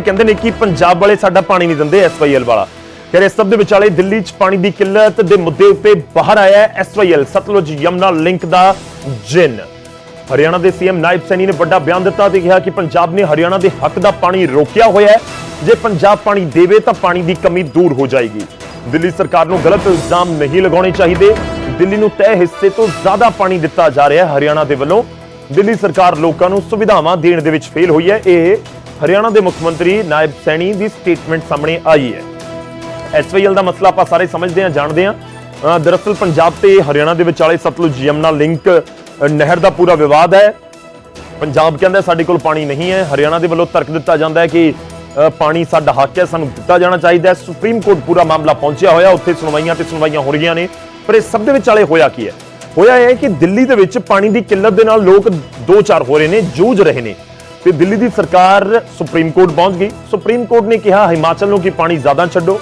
ਵਾਲੇ ਕਹਿੰਦੇ ਨੇ ਕਿ ਪੰਜਾਬ ਵਾਲੇ ਸਾਡਾ ਪਾਣੀ ਨਹੀਂ ਦਿੰਦੇ ਐਸਵਾਈਐਲ ਵਾਲਾ। ਫਿਰ ਇਸ ਸਭ ਦੇ ਵਿਚਾਲੇ ਦਿੱਲੀ 'ਚ ਪਾਣੀ ਦੀ ਕਿੱਲਤ ਦੇ ਮੁੱਦੇ ਉੱਤੇ ਬਾਹਰ ਆਇਆ ਐਸਵਾਈਐਲ ਸਤਲੁਜ ਯਮਨਾ ਲਿੰਕ ਦਾ ਜਿੰਨ। ਹਰਿਆਣਾ ਦੇ ਸੀਐਮ ਨਾਇਬ ਸੈਣੀ ਨੇ ਵੱਡਾ ਬਿਆਨ ਦਿੱਤਾ ਤੇ ਕਿਹਾ ਕਿ ਪੰਜਾਬ ਨੇ ਹਰਿਆਣਾ ਦੇ ਹੱਕ ਦਾ ਪਾਣੀ ਰੋਕਿਆ ਹੋਇਆ ਹੈ। ਜੇ ਪੰਜਾਬ ਪਾਣੀ ਦੇਵੇ ਤਾਂ ਪਾਣੀ ਦੀ ਕਮੀ ਦੂਰ ਹੋ ਜਾਏਗੀ। ਦਿੱਲੀ ਸਰਕਾਰ ਨੂੰ ਗਲਤ ਇਲਜ਼ਾਮ ਨਹੀਂ ਲਗਾਉਣੇ ਚਾਹੀਦੇ। ਦਿੱਲੀ ਨੂੰ ਤੈਅ ਹਿੱਸੇ ਤੋਂ ਜ਼ਿਆਦਾ ਪਾਣੀ ਦਿੱਤਾ ਜਾ ਰਿਹਾ ਹੈ ਹਰਿਆਣਾ ਦੇ ਵੱਲੋਂ। ਦਿੱਲੀ ਸਰਕਾਰ ਲੋਕਾਂ ਨੂੰ ਸੁਵਿਧਾਵਾਂ ਦੇਣ ਦੇ ਵਿੱਚ ਫੇਲ ਹੋਈ ਹੈ। ਇਹ ਹਰਿਆਣਾ ਦੇ ਮੁੱਖ ਮੰਤਰੀ ਨਾਇਬ ਸੈਣੀ ਦੀ ਸਟੇਟਮੈਂਟ ਸਾਹਮਣੇ ਆਈ ਹੈ। ਐਸਵਾਈਐਲ ਦਾ ਮਸਲਾ ਆਪਾਂ ਸਾਰੇ ਸਮਝਦੇ ਹਾਂ, ਜਾਣਦੇ ਹਾਂ। ਦਰਅਸਲ ਪੰਜਾਬ ਤੇ ਹਰਿਆਣਾ ਦੇ ਵਿਚਾਲੇ ਸਤਲੁਜ ਯਮਨਾ ਲਿੰਕ ਨਹਿਰ ਦਾ ਪੂਰਾ ਵਿਵਾਦ ਹੈ। ਪੰਜਾਬ ਕਹਿੰਦਾ ਸਾਡੇ ਕੋਲ ਪਾਣੀ ਨਹੀਂ ਹੈ। ਹਰਿਆਣਾ ਦੇ ਵੱਲੋਂ ਤਰਕ ਦਿੱਤਾ ਜਾਂਦਾ ਹੈ ਕਿ ਪਾਣੀ ਸਾਡਾ ਹੱਕ ਹੈ, ਸਾਨੂੰ ਦਿੱਤਾ ਜਾਣਾ ਚਾਹੀਦਾ ਹੈ। ਸੁਪਰੀਮ ਕੋਰਟ ਪੂਰਾ ਮਾਮਲਾ ਪਹੁੰਚਿਆ ਹੋਇਆ, ਉੱਥੇ ਸੁਣਵਾਈਆਂ ਤੇ ਸੁਣਵਾਈਆਂ ਹੋ ਰਹੀਆਂ ਨੇ। ਪਰ ਇਹ ਸਭ ਦੇ ਵਿਚਾਲੇ ਹੋਇਆ ਕੀ ਹੈ? ਹੋਇਆ ਇਹ ਕਿ ਦਿੱਲੀ ਦੇ ਵਿੱਚ ਪਾਣੀ ਦੀ ਕਿੱਲਤ ਦੇ ਨਾਲ ਲੋਕ ਦੋ ਚਾਰ ਹੋ ਰਹੇ ਨੇ, ਜੂਝ ਰਹੇ ਨੇ। ਤੇ ਦਿੱਲੀ ਦੀ ਸਰਕਾਰ ਸੁਪਰੀਮ ਕੋਰਟ ਪਹੁੰਚ ਗਈ। ਸੁਪਰੀਮ ਕੋਰਟ ਨੇ ਕਿਹਾ ਹਿਮਾਚਲ ਨੂੰ ਕਿ ਪਾਣੀ ਜ਼ਿਆਦਾ ਛੱਡੋ?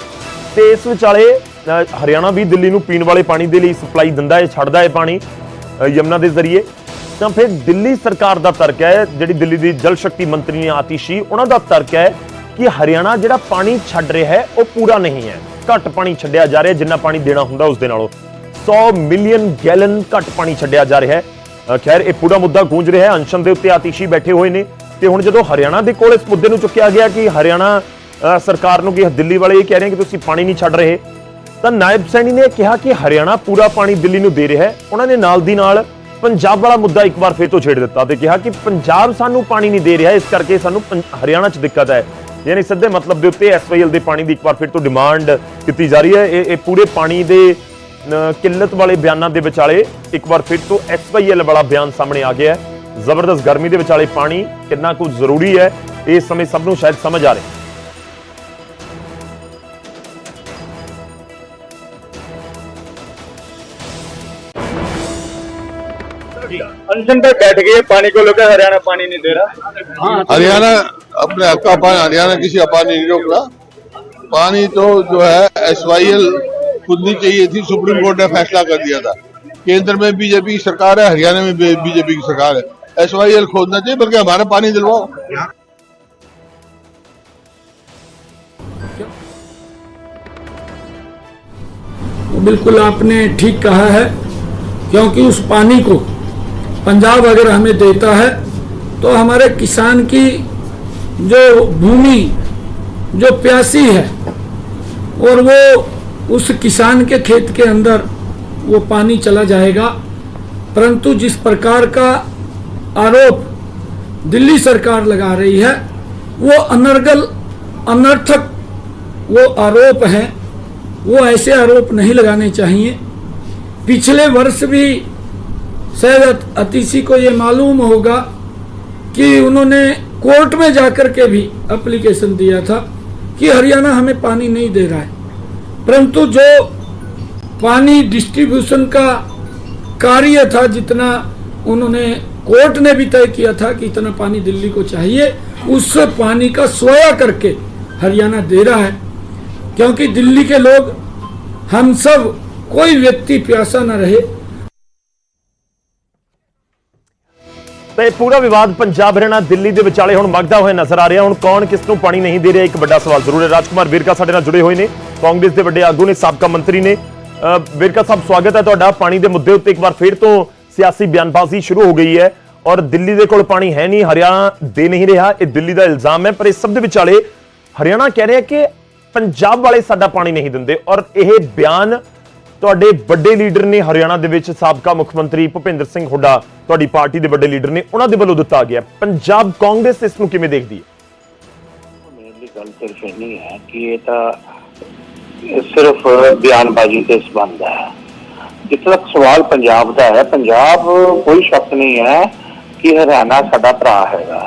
ਤੇ ਇਸ ਵਿਚਾਲੇ ਹਰਿਆਣਾ ਵੀ ਦਿੱਲੀ ਨੂੰ ਪੀਣ ਵਾਲੇ ਪਾਣੀ ਦੇ ਲਈ ਸਪਲਾਈ ਦਿੰਦਾ ਹੈ ਛੱਡਦਾ ਹੈ ਪਾਣੀ ਅ, ਯਮਨਾ ਦੇ ਜ਼ਰੀਏ। ਤਾਂ ਫਿਰ ਦਿੱਲੀ ਸਰਕਾਰ ਦਾ ਤਰਕ ਹੈ ਜਿਹੜੀ ਦਿੱਲੀ ਦੀ ਜਲ ਸ਼ਕਤੀ ਮੰਤਰੀ ਨੇ ਆਤੀਸ਼ੀ ਉਹਨਾਂ ਦਾ ਤਰਕ ਹੈ ਕਿ ਹਰਿਆਣਾ ਜਿਹੜਾ ਪਾਣੀ ਛੱਡ ਰਿਹਾ ਹੈ ਉਹ ਪੂਰਾ ਨਹੀਂ ਹੈ। ਘੱਟ ਪਾਣੀ ਛੱਡਿਆ ਜਾ ਰਿਹਾ ਜਿੰਨਾ ਪਾਣੀ ਦੇਣਾ ਹੁੰਦਾ ਉਸ ਦੇ ਨਾਲੋਂ। 100 ਮਿਲੀਅਨ ਗੈਲਨ ਘੱਟ ਪਾਣੀ ਛੱਡਿਆ ਜਾ ਰਿਹਾ ਹੈ। ਖੈਰ ਇਹ ਪੂਰਾ ਮੁੱਦਾ ਗੂੰਜ ਰਿਹਾ ਹੈ। ਅਨਸ਼ਨ ਦੇ ਉੱਤੇ ਆਤੀਸ਼ੀ ਬੈਠੇ ਹੋਏ ਨੇ। ਤੇ ਹੁਣ ਜਦੋਂ ਹਰਿਆਣਾ ਦੇ ਕੋਲ ਇਸ ਮੁੱਦੇ ਨੂੰ ਚੁੱਕਿਆ ਗਿਆ ਕਿ ਹਰਿਆਣਾ ਸਰਕਾਰ ਨੂੰ ਕਿ ਦਿੱਲੀ ਵਾਲੇ ਇਹ ਕਹਿ ਰਹੇ ਕਿ ਤੁਸੀਂ ਪਾਣੀ ਨਹੀਂ ਛੱਡ ਰਹੇ, ਤਾਂ ਨਾਇਬ ਸੈਣੀ ਨੇ ਕਿਹਾ ਕਿ ਹਰਿਆਣਾ ਪੂਰਾ ਪਾਣੀ ਦਿੱਲੀ ਨੂੰ ਦੇ ਰਿਹਾ ਹੈ। ਉਹਨਾਂ ਨੇ ਨਾਲ ਦੀ ਨਾਲ ਪੰਜਾਬ ਵਾਲਾ ਮੁੱਦਾ ਇੱਕ ਵਾਰ ਫੇਰ ਤੋਂ ਛੇੜ ਦਿੱਤਾ ਤੇ ਕਿਹਾ ਕਿ ਪੰਜਾਬ ਸਾਨੂੰ ਪਾਣੀ ਨਹੀਂ ਦੇ ਰਿਹਾ, ਇਸ ਕਰਕੇ ਸਾਨੂੰ ਪੰ- ਹਰਿਆਣਾ 'ਚ ਦਿੱਕਤ ਹੈ। ਯਾਨੀ ਸਿੱਧੇ ਮਤਲਬ ਦੇ ਉੱਤੇ ਐਸਵਾਈਐਲ ਦੇ ਪਾਣੀ ਦੀ ਇੱਕ ਵਾਰ ਫਿਰ ਤੋਂ ਡਿਮਾਂਡ ਕੀਤੀ ਜਾ ਰਹੀ ਹੈ। ਇਹ ਇਹ ਪੂਰੇ ਪਾਣੀ ਦੇ ਕਿੱਲਤ ਵਾਲੇ ਬਿਆਨਾਂ ਦੇ ਵਿਚਾਲੇ ਇੱਕ ਵਾਰ ਫਿਰ ਤੋਂ ਐਸਵਾਈਐਲ ਵਾਲਾ ਬਿਆਨ ਸਾਹਮਣੇ ਆ ਗਿਆ ਹੈ। ਜ਼ਬਰਦਸਤ ਗਰਮੀ ਦੇ ਵਿਚਾਲੇ ਪਾਣੀ ਕਿੰਨਾ ਕੁ ਜ਼ਰੂਰੀ ਹੈ ਇਸ ਸਮੇਂ ਸਭ ਨੂੰ ਸ਼ਾਇਦ ਸਮਝ ਆ ਰਿਹਾ ਹੈ अनशन पे बैठ गए पानी को लेकर हरियाणा पानी नहीं दे रहा हरियाणा अपने हक का पानी हरियाणा किसी का पानी नहीं रोक रहा पानी तो जो है एस वाई एल खुदनी चाहिए थी सुप्रीम कोर्ट ने फैसला कर दिया था केंद्र में बीजेपी की सरकार है हरियाणा में बीजेपी की सरकार है एस वाई एल खोदना चाहिए, बल्कि हमारा पानी दिलवाओ। बिल्कुल आपने ठीक कहा है, क्योंकि उस पानी को पंजाब अगर हमें देता है तो हमारे किसान की जो भूमि, जो प्यासी है, और वो उस किसान के खेत के अंदर वो पानी चला जाएगा, परंतु जिस प्रकार का आरोप दिल्ली सरकार लगा रही है। वो अनर्गल, अनर्थक वो आरोप हैं। वो ऐसे आरोप नहीं लगाने चाहिए। पिछले वर्ष भी शायद अतिशी को ये मालूम होगा कि उन्होंने कोर्ट में जाकर के भी एप्लीकेशन दिया था कि हरियाणा हमें पानी नहीं दे रहा है। परंतु जो पानी डिस्ट्रीब्यूशन का कार्य था जितना उन्होंने कोर्ट ने भी तय किया था कि इतना पानी दिल्ली को चाहिए उस पानी का सोया करके हरियाणा दे रहा है क्योंकि दिल्ली के लोग हम सब कोई व्यक्ति प्यासा न रहे ਤਾਂ ਇਹ ਪੂਰਾ ਵਿਵਾਦ ਪੰਜਾਬ ਹਰਿਆਣਾ ਦਿੱਲੀ ਦੇ ਵਿਚਾਲੇ ਹੁਣ ਮਗਦਾ ਹੋਇਆ ਨਜ਼ਰ ਆ ਰਿਹਾ ਹੁਣ ਕੌਣ ਕਿਸ ਨੂੰ ਪਾਣੀ ਨਹੀਂ ਦੇ ਰਿਹਾ ਇੱਕ ਵੱਡਾ ਸਵਾਲ ਜ਼ਰੂਰ ਹੈ ਰਾਜਕੁਮਾਰ ਵਿਰਕਾ ਸਾਡੇ ਨਾਲ ਜੁੜੇ ਹੋਏ ਨੇ ਕਾਂਗਰਸ ਦੇ ਵੱਡੇ ਆਗੂ ਨੇ ਸਾਬਕਾ ਮੰਤਰੀ ਨੇ ਅਹ ਵਿਰਕਾ ਸਾਹਿਬ ਸਵਾਗਤ ਹੈ ਤੁਹਾਡਾ ਪਾਣੀ ਦੇ ਮੁੱਦੇ ਉੱਤੇ ਇੱਕ ਵਾਰ ਫੇਰ ਤੋਂ ਸਿਆਸੀ ਬਿਆਨਬਾਜ਼ੀ ਸ਼ੁਰੂ ਹੋ ਗਈ ਹੈ ਔਰ ਦਿੱਲੀ ਦੇ ਕੋਲ ਪਾਣੀ ਹੈ ਨਹੀਂ, ਹਰਿਆਣਾ ਦੇ ਨਹੀਂ ਰਿਹਾ। ਇਹ ਦਿੱਲੀ ਦਾ ਇਲਜ਼ਾਮ ਹੈ, ਪਰ ਇਸ ਸਭ ਦੇ ਵਿਚਾਲੇ ਹਰਿਆਣਾ ਕਹਿ ਰਿਹਾ ਕਿ ਪੰਜਾਬ ਵਾਲੇ ਸਾਡਾ ਪਾਣੀ ਨਹੀਂ ਦਿੰਦੇ ਔਰ ਇਹ ਬਿਆਨ ਤੁਹਾਡੇ ਵੱਡੇ ਲੀਡਰ ਨੇ ਹਰਿਆਣਾ ਦੇ ਵਿੱਚ ਸਾਬਕਾ ਮੁੱਖ ਮੰਤਰੀ ਭੁਪਿੰਦਰ ਸਿੰਘ ਹੁੱਡਾ, ਤੁਹਾਡੀ ਪਾਰਟੀ ਦੇ ਵੱਡੇ ਲੀਡਰ ਨੇ, ਉਹਨਾਂ ਦੇ ਵੱਲੋਂ ਦਿੱਤਾ ਗਿਆ। ਪੰਜਾਬ ਕਾਂਗਰਸ ਇਸ ਨੂੰ ਕਿਵੇਂ ਦੇਖਦੀ ਹੈ? ਮੇਰੇ ਗੱਲ ਸਿਰਫ ਇੰਨੀ ਹੈ ਕਿ ਇਹ ਤਾਂ ਸਿਰਫ ਬਿਆਨਬਾਜ਼ੀ ਤੇ ਸੰਬੰਧ ਹੈ। ਜਿੱਥੇ ਤੱਕ ਸਵਾਲ ਪੰਜਾਬ ਦਾ ਹੈ ਪੰਜਾਬ ਕੋਈ ਸ਼ੱਕ ਨਹੀਂ ਹੈ ਕਿ ਹਰਿਆਣਾ ਸਾਡਾ ਭਰਾ ਹੈਗਾ।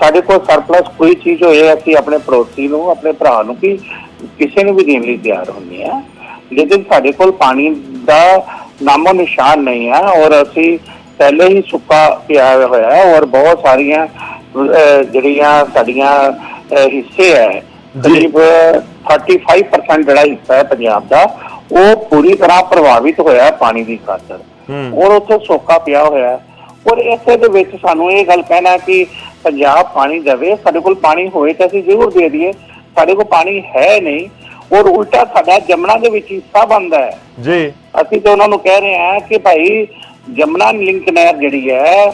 ਸਾਡੇ ਕੋਲ ਸਰਪਲਸ ਕੋਈ ਚੀਜ਼ ਹੋਏ ਅਸੀਂ ਆਪਣੇ ਪੜੋਸੀ ਨੂੰ ਆਪਣੇ ਭਰਾ ਨੂੰ ਕਿ ਕਿਸੇ ਨੂੰ ਵੀ ਦੇਣ ਲਈ ਤਿਆਰ ਹੁੰਦੇ ਆ। ਲੇਕਿਨ ਸਾਡੇ ਕੋਲ ਪਾਣੀ ਦਾ ਨਾਮੋ ਨਿਸ਼ਾਨ ਨਹੀਂ ਹੈ ਔਰ ਅਸੀਂ ਪਹਿਲੇ ਹੀ ਸੁੱਕਾ ਪਿਆ ਹੋਇਆ ਹੈ ਔਰ ਬਹੁਤ ਸਾਰੀਆਂ ਜਿਹੜੀਆਂ ਸਾਡੀਆਂ ਹਿੱਸੇ ਹੈ। ਕਰੀਬ 35% ਜਿਹੜਾ ਹਿੱਸਾ ਹੈ ਪੰਜਾਬ ਦਾ ਉਹ ਪੂਰੀ ਤਰ੍ਹਾਂ ਪ੍ਰਭਾਵਿਤ ਹੋਇਆ ਪਾਣੀ ਦੀ ਖਾਤਰ। ਔਰ ਉੱਥੇ ਸੋਕਾ ਪਿਆ ਹੋਇਆ। ਔਰ ਇਸੇ ਦੇ ਵਿੱਚ ਸਾਨੂੰ ਇਹ ਗੱਲ ਕਹਿਣਾ ਕਿ ਪੰਜਾਬ ਪਾਣੀ ਦੇਵੇ ਸਾਡੇ ਕੋਲ ਪਾਣੀ ਹੋਏ ਤਾਂ ਅਸੀਂ ਜ਼ਰੂਰ ਦੇ ਦਈਏ। ਸਾਡੇ ਕੋਲ ਪਾਣੀ ਹੈ ਨਹੀਂ। ਔਰ ਉਲਟਾ ਸਾਡਾ ਜਮਨਾ ਦੇ ਵਿੱਚ ਹਿੱਸਾ ਬਣਦਾ ਹੈ। ਜੀ। ਅਸੀਂ ਤਾਂ ਉਹਨਾਂ ਨੂੰ ਕਹਿ ਰਹੇ ਹਾਂ ਕਿ ਭਾਈ ਜਮਨਾ ਲਿੰਕ ਨਹਿਰ ਜਿਹੜੀ ਹੈ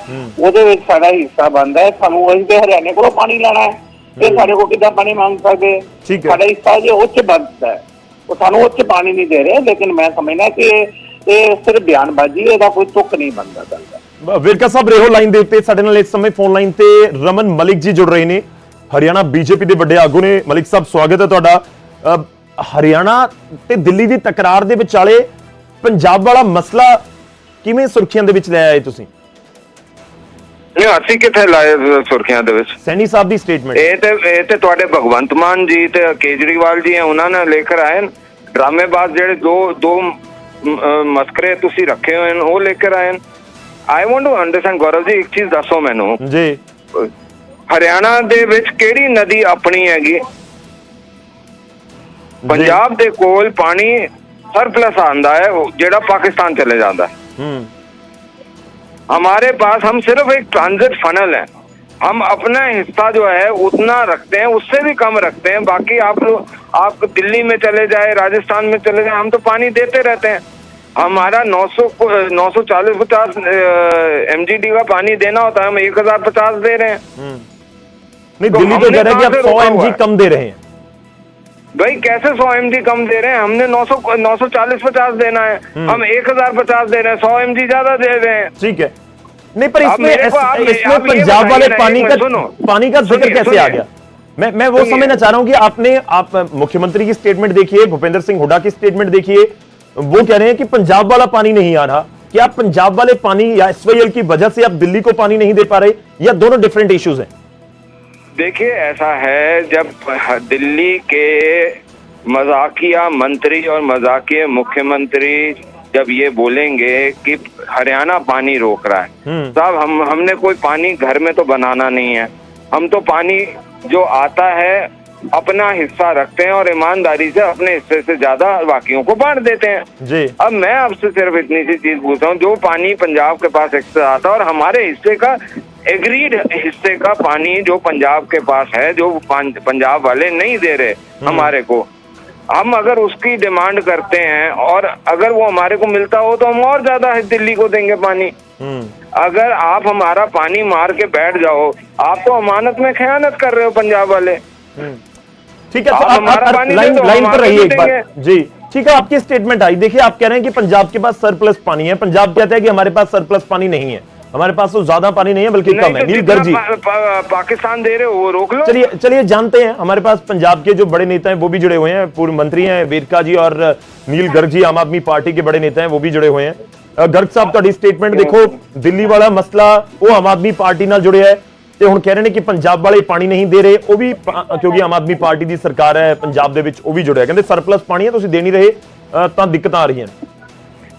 ਉਹਦੇ ਵਿੱਚ ਸਾਡਾ ਹਿੱਸਾ ਬਣਦਾ ਹੈ। ਸਾਨੂੰ ਅਸੀਂ ਤੇ ਹਰਿਆਣੇ ਕੋਲੋਂ ਪਾਣੀ ਲੈਣਾ ਹੈ। ਤੇ ਸਾਡੇ ਕੋਲ ਕਿੱਦਾਂ ਪਾਣੀ ਮੰਗ ਸਕਦੇ। ਸਾਡਾ ਹਿੱਸਾ ਜੇ ਉੱਚ ਬਣਦਾ ਹੈ। ਉਹ ਸਾਨੂੰ ਉੱਚ ਪਾਣੀ ਨਹੀਂ ਦੇ ਰਹੇ, ਲੇਕਿਨ ਮੈਂ ਸਮਝਦਾ ਕਿ ਇਹ ਸਿਰਫ ਬਿਆਨਬਾਜ਼ੀ ਇਹਦਾ ਕੋਈ ਤੁਕ ਨਹੀਂ ਬਣਦਾ ਚੱਲਦਾ ਵਿਰਕਾ ਸਾਹਿਬ, ਰੇਹੋ ਲਾਈਨ ਦੇ ਉੱਤੇ, ਸਾਡੇ ਨਾਲ ਇਸ ਸਮੇਂ ਫੋਨ ਲਾਈਨ ਤੇ ਰਮਨ ਮਲਿਕ ਜੀ ਜੁੜ ਰਹੇ ਨੇ। ਹਰਿਆਣਾ ਬੀਜੇਪੀ ਦੇ ਵੱਡੇ ਆਗੂ ਨੇ। ਮਲਿਕ ਸਾਹਿਬ, ਸਵਾਗਤ ਹੈ ਤੁਹਾਡਾ। ਹਰਿਆਣਾ ਤੇ ਦਿੱਲੀ ਦੀ ਤਕਰਾਰ ਦੇ ਵਿਚਾਲੇ ਪੰਜਾਬ ਵਾਲਾ ਮਸਲਾ ਕਿਵੇਂ ਸੁਰਖੀਆਂ ਦੇ ਵਿੱਚ ਲੈ ਆਏ ਤੁਸੀਂ? ਨਹੀਂ ਅਸੀਂ ਕਿੱਥੇ ਲਾਏ ਸੁਰਖੀਆਂ ਦੇ ਵਿੱਚ? ਸੈਣੀ ਸਾਹਿਬ ਦੀ ਸਟੇਟਮੈਂਟ ਇਹ ਤੇ ਇਹ ਤੇ ਤੁਹਾਡੇ ਭਗਵੰਤ ਮਾਨ ਜੀ ਤੇ ਕੇਜਰੀਵਾਲ ਜੀ ਉਹਨਾਂ ਨੇ ਲੈ ਕੇ ਆਏ ਡਰਾਮੇਬਾਜ਼ ਜਿਹੜੇ ਦੋ ਦੋ ਮਸਕਰੇ ਤੁਸੀਂ ਰੱਖੇ ਹੋਏ ਨੇ ਉਹ ਲੈ ਕੇ ਆਏ I want to understand Gaurav ji ਇੱਕ ਚੀਜ਼ ਦੱਸੋ ਮੈਨੂੰ। ਜੀ। ਹਰਿਆਣਾ ਦੇ ਵਿੱਚ ਕਿਹੜੀ ਨਦੀ ਆਪਣੀ ਹੈਗੀ? ਪੰਜਾਬ ਦੇ ਕੋਲ ਪਾਣੀ ਸਰਪਲਸ ਆਂਦਾ ਹੈ ਜਿਹੜਾ ਪਾਕਿਸਤਾਨ ਚਲੇ ਜਾਂਦਾ ਹੂੰ। हमारे पास हम सिर्फ़ एक ट्रांजिट फनल है। हम अपना हिस्सा जो है उतना रखते हैं उससे भी कम रखते हैं। बाकी आप लोग आप दिल्ली में चले जाए राजस्थान में चले जाए हम तो पानी देते रहते हैं। हमारा 900 को- 940 पचास एम का पानी देना होता है हम एक हज़ार पचास दे रहे हैं। नहीं तो दिल्ली तो कह रहा है कि आप 100 एमजी कम दे रहे हैं। भाई कैसे सौ एम कम दे रहे हैं? हमने 900 940 पचास देना है। हम एक हज़ार पचास दे रहे हैं सौ एम ज़्यादा दे रहे हैं। ठीक है। नहीं पर इसमें इसमें पंजाब वाले पानी का पानी का ज़िक्र कैसे आ गया? मैं मैं वो समझना चाह रहा हूँ कि आपने आप मुख्यमंत्री की स्टेटमेंट देखिए भूपेंद्र सिंह हुड्डा की स्टेटमेंट देखिए वो कह रहे हैं कि पंजाब वाला पानी नहीं आ रहा। क्या पंजाब वाले पानी या एसवाईएल की वजह से आप दिल्ली को पानी नहीं दे पा रहे? या दोनों डिफरेंट इश्यूज़ हैं? देखिए ऐसा है जब दिल्ली के मजाकिया मंत्री और मजाकिया मुख्यमंत्री जब ये बोलेंगे कि हरियाणा पानी रोक रहा है हम्म। साहब हम हमने कोई पानी घर में तो बनाना नहीं है हम तो पानी जो आता है अपना हिस्सा रखते हैं और ईमानदारी से अपने हिस्से से ज़्यादा बाकियों को बांट देते हैं। जी। अब मैं आपसे सिर्फ़ इतनी सी चीज़ पूछता हूँ जो पानी पंजाब के पास एक्स्ट्रा आता है और हमारे हिस्से का एग्रीड हिस्से का पानी जो पंजाब के पास है जो पंजाब वाले नहीं दे रहे हमारे को हम अगर उसकी डिमांड करते हैं और अगर वो हमारे को मिलता हो तो हम और ज़्यादा दिल्ली को देंगे पानी। हम्म। अगर आप हमारा पानी मार के बैठ जाओ आप तो अमानत में खयानत कर रहे हो पंजाब वाले। ठीक है तो आप आप, हमारा आप, पानी लाइन दे दो, लाइन हम पर आगे रहिए एक भी बार देंगे। जी ठीक है आपकी स्टेटमेंट आई देखिए आप कह रहे हैं कि पंजाब के पास सरप्लस पानी है पंजाब कहता है कि हमारे पास सरप्लस पानी नहीं है हमारे पास तो ज्यादा पानी नहीं है बल्कि नहीं कम है तो नील जितना गर्जी पा, पा, पाकिस्तान दे रहे हो वो रोक लो चलिए चलिए जानते हैं हमारे पास पंजाब के जो बड़े नेता हैं वो भी जुड़े हुए हैं पूर्व मंत्री हैं वेरका जी और नील गर्ग जी आम आदमी पार्टी के बड़े नेता हैं वो भी जुड़े हुए हैं ਅ, ਗਰਗ ਸਾਹਿਬ ਤੁਹਾਡੀ ਸਟੇਟਮੈਂਟ ਦੇਖੋ ਦਿੱਲੀ ਵਾਲਾ ਮਸਲਾ ਉਹ ਆਮ ਆਦਮੀ ਪਾਰਟੀ ਨਾਲ ਜੁੜਿਆ ਹੈ ਤੇ ਹੁਣ ਕਹਿ ਰਹੇ ਨੇ ਕਿ ਪੰਜਾਬ ਵਾਲੇ ਪਾਣੀ ਨਹੀਂ ਦੇ ਰਹੇ, ਉਹ ਵੀ ਕਿਉਂਕਿ ਆਮ ਆਦਮੀ ਪਾਰਟੀ ਦੀ ਸਰਕਾਰ ਹੈ, ਪੰਜਾਬ ਦੇ ਵਿੱਚ ਉਹ ਵੀ ਜੁੜਿਆ। ਕਹਿੰਦੇ ਸਰਪਲਸ ਪਾਣੀ ਹੈ, ਤੁਸੀਂ ਦੇ ਨਹੀਂ ਰਹੇ ਤਾਂ ਦਿੱਕਤਾਂ ਆ ਰਹੀਆਂ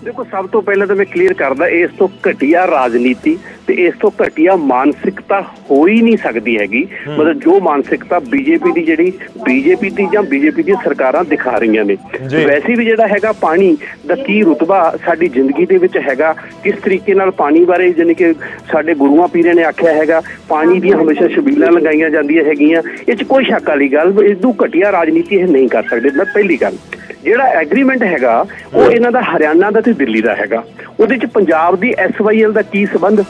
ਦੇਖੋ ਸਭ ਤੋਂ ਪਹਿਲਾਂ ਤਾਂ ਮੈਂ ਕਲੀਅਰ ਕਰਦਾ ਇਸ ਤੋਂ ਘਟੀਆ ਰਾਜਨੀਤੀ ਤੇ ਇਸ ਤੋਂ ਘਟੀਆ ਮਾਨਸਿਕਤਾ ਹੋ ਹੀ ਨਹੀਂ ਸਕਦੀ ਹੈਗੀ। ਮਤਲਬ ਜੋ ਮਾਨਸਿਕਤਾ ਬੀਜੇਪੀ ਦੀ ਜਿਹੜੀ ਬੀਜੇਪੀ ਦੀ ਜਾਂ ਬੀਜੇਪੀ ਦੀ ਸਰਕਾਰਾਂ ਦਿਖਾ ਰਹੀਆਂ ਨੇ। ਵੈਸੇ ਵੀ ਜਿਹੜਾ ਹੈਗਾ ਪਾਣੀ ਦਾ ਕੀ ਰੁਤਬਾ ਸਾਡੀ ਜ਼ਿੰਦਗੀ ਦੇ ਵਿੱਚ ਹੈਗਾ ਕਿਸ ਤਰੀਕੇ ਨਾਲ ਪਾਣੀ ਬਾਰੇ ਜਾਣੀ ਕਿ ਸਾਡੇ ਗੁਰੂਆਂ ਪੀਰਾਂ ਨੇ ਆਖਿਆ ਹੈਗਾ ਪਾਣੀ ਦੀਆਂ ਹਮੇਸ਼ਾ ਛਬੀਲਾਂ ਲਗਾਈਆਂ ਜਾਂਦੀਆਂ ਹੈਗੀਆਂ। ਇਹ 'ਚ ਕੋਈ ਸ਼ੱਕ ਵਾਲੀ ਗੱਲ ਇਸ ਤੋਂ ਘਟੀਆ ਰਾਜਨੀਤੀ ਇਹ ਨਹੀਂ ਕਰ ਸਕਦੇ। ਮੈਂ ਪਹਿਲੀ ਗੱਲ ਜਿਹੜਾ ਐਗਰੀਮੈਂਟ ਹੈਗਾ ਉਹ ਇਹਨਾਂ ਦਾ ਹਰਿਆਣਾ ਦਾ ਤੇ ਦਿੱਲੀ ਦਾ ਹੈਗਾ। ਉਹਦੇ ਚ ਪੰਜਾਬ ਦੀ ਐਸਵਾਈਐਲ ਦਾ ਕੀ ਸਬੰਧ?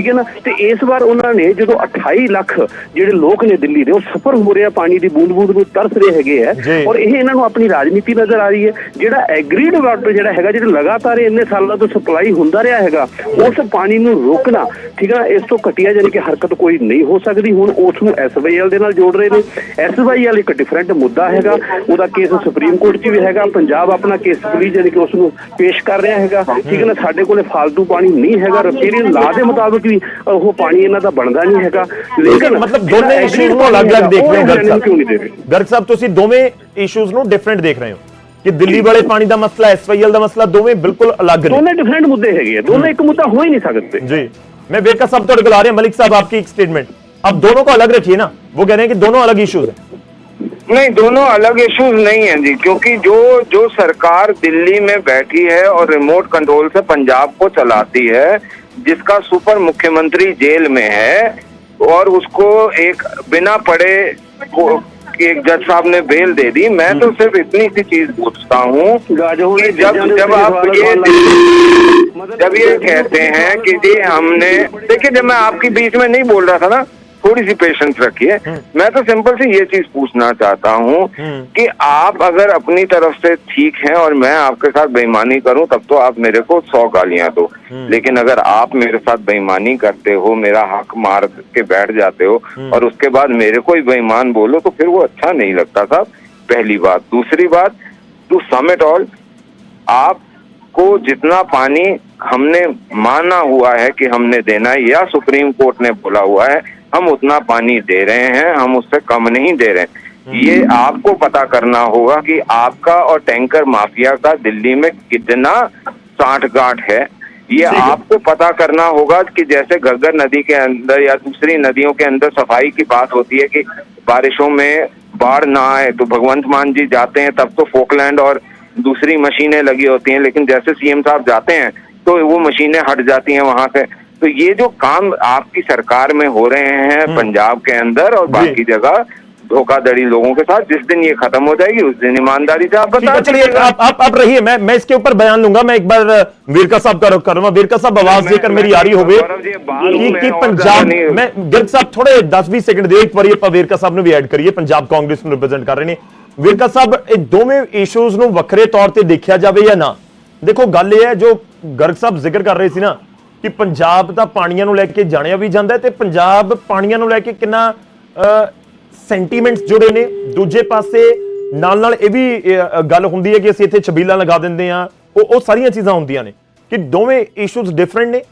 ਠੀਕ ਹੈ ਨਾ? ਤੇ ਇਸ ਵਾਰ ਉਹਨਾਂ ਨੇ ਜਦੋਂ 28 ਲੱਖ ਜਿਹੜੇ ਲੋਕ ਨੇ ਦਿੱਲੀ ਦੇ ਉਹ ਸਫਰ ਹੋ ਰਿਹਾ ਪਾਣੀ ਦੀ ਬੂੰਦ ਬੂੰਦ ਨੂੰ ਤਰਸ ਰਹੇ ਹੈਗੇ। ਹੈ ਔਰ ਇਹ ਇਹਨਾਂ ਨੂੰ ਆਪਣੀ ਰਾਜਨੀਤੀ ਨਜ਼ਰ ਆ ਰਹੀ ਹੈ। ਜਿਹੜਾ ਐਗਰੀਡ ਵਾਟਰ ਜਿਹੜਾ ਹੈਗਾ ਜਿਹੜਾ ਲਗਾਤਾਰ ਇੰਨੇ ਸਾਲਾਂ ਤੋਂ ਸਪਲਾਈ ਹੁੰਦਾ ਰਿਹਾ ਹੈਗਾ ਉਸ ਪਾਣੀ ਨੂੰ ਰੋਕਣਾ ਠੀਕ ਹੈ ਨਾ? ਇਸ ਤੋਂ ਘਟੀਆ ਜਾਨੀ ਕਿ ਹਰਕਤ ਕੋਈ ਨਹੀਂ ਹੋ ਸਕਦੀ। ਹੁਣ ਉਸ ਨੂੰ ਐਸਵਾਈਐਲ ਦੇ ਨਾਲ ਜੋੜ ਰਹੇ ਨੇ। ਐਸਵਾਈਐਲ ਇੱਕ ਡਿਫਰੈਂਟ ਮੁੱਦਾ ਹੈਗਾ। ਉਹਦਾ ਕੇਸ ਸੁਪਰੀਮ ਕੋਰਟ 'ਚ ਵੀ ਹੈਗਾ। ਪੰਜਾਬ ਆਪਣਾ ਕੇਸ ਪੁਲਿਸ ਜਾਨੀ ਕਿ ਉਸ ਨੂੰ ਪੇਸ਼ ਕਰ ਰਿਹਾ ਹੈਗਾ। ਠੀਕ ਹੈ ਨਾ? ਸਾਡੇ ਕੋਲੇ ਫालतू ਪਾਣੀ ਨਹੀਂ ਹੈਗਾ। ਰਪੇਰੀਅਨ ਲਾ ਦੇ ਮੁਤਾਬਕ ਵੀ ਉਹ ਪਾਣੀ ਇਹਨਾਂ ਦਾ ਬਣਦਾ ਨਹੀਂ ਹੈਗਾ ਲੇਕਿਨ ਮਤਲਬ ਜਿਹੜਾ ਦੋਨੇ agreed ਇਸ਼ੂਜ਼ ਨੂੰ ਪਾਣੀ ਅਲੱਗ-ਅਲੱਗ ਦੇਖ ਰਹੇ ਹੋ ਉਹ ਗਰਗ ਹਰਿਆਣਾ ਨੂੰ ਕਿਉਂ ਨਹੀਂ ਦੇ ਰਹੇ ਸਾਹਿਬ ਗਰਗ ਸਾਹਿਬ ਤੁਸੀਂ ਦੋਵੇਂ ਇਸ਼ੂਜ਼ ਨੂੰ ਡਿਫਰੈਂਟ ਦੇਖ ਰਹੇ ਹੋ ਕਿ ਦਿੱਲੀ ਵਾਲੇ ਪਾਣੀ ਦਾ ਮਸਲਾ ਐਸਵਾਈਐਲ ਦਾ ਮਸਲਾ ਦੋਵੇਂ ਬਿਲਕੁਲ ਅਲੱਗ ਨੇ ਦੋਨੇ ਡਿਫਰੈਂਟ ਮੁੱਦੇ ਹੈਗੇ ਆ ਦੋਨੇ ਇੱਕ ਮੁੱਦਾ ਹੋ ਹੀ ਨਹੀਂ ਸਕਦੇ जी मैं वेरका साहब ਤੁਹਾਡੇ ਕੋਲ ਆ ਰਹੇ हैं मलिक साहब आपकी एक स्टेटमेंट अब दोनों को अलग रखिए ना वो कह रहे हैं कि दोनों अलग इश्यूज हैं नहीं दोनों अलग इश्यूज नहीं है जी क्योंकि जो जो सरकार दिल्ली में बैठी है और रिमोट कंट्रोल से पंजाब को चलाती है जिसका सुपर मुख्यमंत्री जेल में है और उसको एक बिना पढ़े एक जज साहब ने बेल दे दी। मैं तो सिर्फ़ इतनी सी चीज़ पूछता हूँ कि जब जब आप ये जब ये कहते हैं कि जी हमने देखिए जब मैं आपकी बीच में नहीं बोल रहा था ना थोड़ी सी पेशेंस रखिए। मैं तो सिंपल से ये चीज़ पूछना चाहता हूँ कि आप अगर अपनी तरफ़ से ठीक हैं और मैं आपके साथ बेईमानी करूँ तब तो आप मेरे को सौ गालियाँ दो। लेकिन अगर आप मेरे साथ बेईमानी करते हो मेरा हक मार के बैठ जाते हो और उसके बाद मेरे को ही बेईमान बोलो तो फिर वो अच्छा नहीं लगता साहब। पहली बात। दूसरी बात टू सम इट ऑल आपको जितना पानी हमने माना हुआ है कि हमने देना है या सुप्रीम कोर्ट ने बोला हुआ है हम उतना पानी दे रहे हैं हम उससे कम नहीं दे रहे। हैं ये आपको पता करना होगा कि आपका और टैंकर माफिया का दिल्ली में कितना साठ गांठ है। ये आपको पता करना होगा कि जैसे घग्गर नदी के अंदर या दूसरी नदियों के अंदर सफ़ाई की बात होती है कि बारिशों में बाढ़ ना आए तो भगवंत मान जी जाते हैं तब तो फोकलैंड और दूसरी मशीनें लगी होती हैं लेकिन जैसे सीएम साहब जाते हैं तो वो मशीनें हट जाती हैं वहाँ से। तो ये जो काम आपकी सरकार में हो रहे हैं पंजाब के अंदर और बाकी जगह धोखाधड़ी लोगों के साथ जिस दिन ये खत्म हो जाएगी उस दिन ईमानदारी से आप ठीक बता है चलिए दीजिएगा आप आप आप रहिए मैं मैं इसके ऊपर बयान लूंगा मैं एक बार वीरका साहब का रुख करूंगा वीरका साहब आवाज मैं- देकर मेरी मैं- आ रही होवे गौरव जी, बाहर हूं कि मैं कि और ਪੰਜਾਬ ज्यादा नहीं- ਮੈਂ ਗਿਰਕ ਸਾਹਿਬ ਥੋੜੇ 10-20 ਸੈਕਿੰਡ ਦਿਓ ਇੱਕ ਵਾਰੀ ਆਪਾਂ ਵੇਰਕਾ ਸਾਹਿਬ ਨੂੰ ਵੀ ਐਡ ਕਰੀਏ ਪੰਜਾਬ ਕਾਂਗਰਸ ਨੂੰ ਰਿਪਰੈਜ਼ੈਂਟ ਕਰ ਰਹੇ ਨੇ ਵੇਰਕਾ ਸਾਹਿਬ ਇਹ ਦੋਵੇਂ ਇਸ਼ੂਜ਼ ਨੂੰ ਵੱਖਰੇ ਤੌਰ ਤੇ ਦੇਖਿਆ ਜਾਵੇ ਜਾਂ ਨਾ ਦੇਖੋ ਗੱਲ ਇਹ ਹੈ ਜੋ ਗਰਗ ਸਾਹਿਬ ਜ਼ਿਕਰ ਕਰ ਰਹੇ ਸੀ ਨਾ ਕਿ ਪੰਜਾਬ ਤਾਂ ਪਾਣੀਆਂ ਨੂੰ ਲੈ ਕੇ ਜਾਣਿਆ ਵੀ ਜਾਂਦਾ ਤੇ ਪੰਜਾਬ ਪਾਣੀਆਂ ਨੂੰ ਲੈ ਕੇ ਕਿੰਨਾ ਸੈਂਟੀਮੈਂਟਸ ਜੁੜੇ ਨੇ। ਦੂਜੇ ਪਾਸੇ ਨਾਲ ਨਾਲ ਇਹ ਵੀ ਗੱਲ ਹੁੰਦੀ ਹੈ ਕਿ ਅਸੀਂ ਇੱਥੇ ਛਬੀਲਾਂ ਲਗਾ ਦਿੰਦੇ ਆ ਉਹ ਉਹ ਸਾਰੀਆਂ ਚੀਜ਼ਾਂ ਹੁੰਦੀਆਂ ਨੇ ਕਿ ਦੋਵੇਂ ਇਸ਼ੂਜ਼ ਡਿਫਰੈਂਟ ਨੇ।